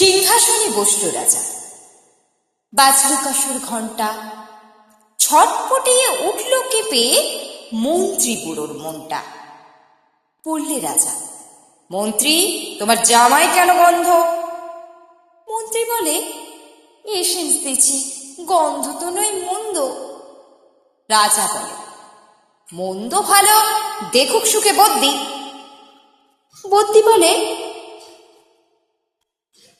সিংহাসনে বসল রাজা। বাজল কাসুর ঘণ্টা ছটপটিয়ে উঠল কেঁপে মন্ত্রী বুড়োর মনটা। পড়লে রাজা, মন্ত্রী, তোমার জামাই কেন গন্ধ মন্ত্রী বলে এসেন্স দিচ্ছি, গন্ধ তো নয়, মন্দ। রাজা বলে, মন্দ ভালো, দেখুক সুখে বদ্যি। বদ্যি বলে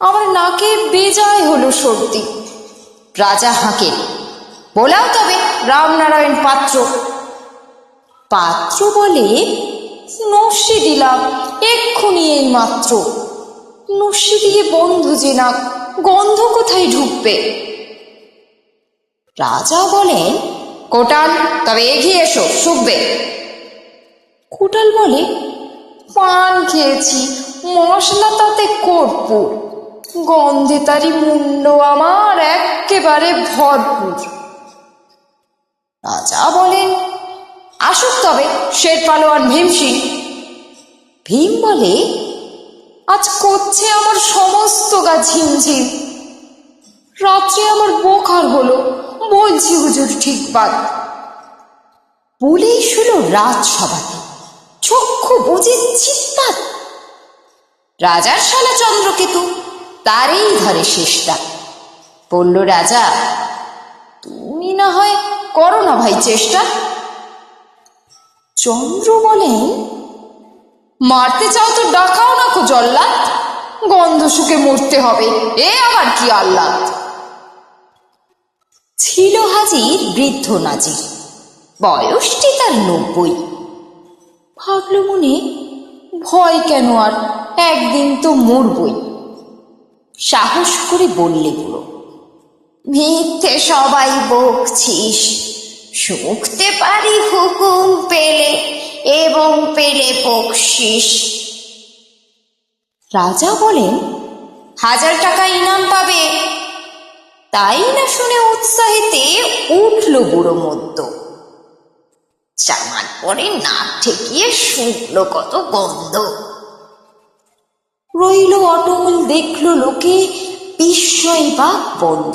আমার নাকে বেজায় হলো সর্দি। রাজা হাঁকে, বলাও তবে, রামনারায়ণ পাত্র। পাত্র বলে, নস্যি দিলাম, এক্ষুনি এই মাত্র। নস্যি দিয়ে বন্ধ যে না গন্ধ কোথায় ঢুকবে? রাজা বলেন, কোটাল, তবে এগিয়ে এসো, শুকবে। কোটাল বলে, পান খেয়েছি, মশলা তাতে কর্পূর। গন্ধে তারি মুন্ড আমার একেবারে ভরপুর। রাজা বলেন, আসুক তবে, শের পালোয়ান ভীমসিং। ভীম বলে, আজ করছে আমার সমস্ত গা ঝিমঝিম। রাত্রে আমার বোখার হলো, বলছি হুজুর ঠিক বাদ বলেই শুলো রাজসভাতে, চক্ষু বুঝে চিৎপাত রাজার শালা চন্দ্রকেতু তারই ধরে শেষটা। বলল, রাজা, তুমি না হয় করো না ভাই চেষ্টা? চন্দ্র বলেন মারতে চাও তো ডাকাও না কো জল্লাদ, গন্ধ শুকে মরতে হবে, এ আবার কি আহ্লাদ? ছিল হাজির বৃদ্ধ নাজির, বয়সটি তার নব্বই। ভাবল মনে ভয় কেন আর? একদিন তো মরবই। সাহস করে বললে বুড়ো মিথ্যে সবাই বকছিস। শুকতে পারি হুকুম পেলে এবং পেলে বকশিস। রাজা বলেন, হাজার টাকা ইনাম পাবে। তাই না শুনে উৎসাহিতে উঠল বুড়ো মধ্য চামার পরে না ঠেকিয়ে শুকলো কত গন্ধ। রইল অটল দেখল লোকে বিস্ময় বা বন্ধ।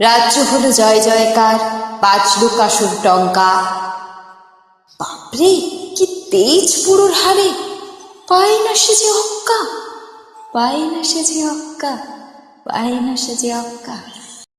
রাজ্য হলো জয় জয়কার বাজলো কাসুর টঙ্কা। বাপরে, কি তেজ পুরোর হারে। পায় না সে যে অক্কা পায় না সে যে অক্কা পায় না সে যে অক্কা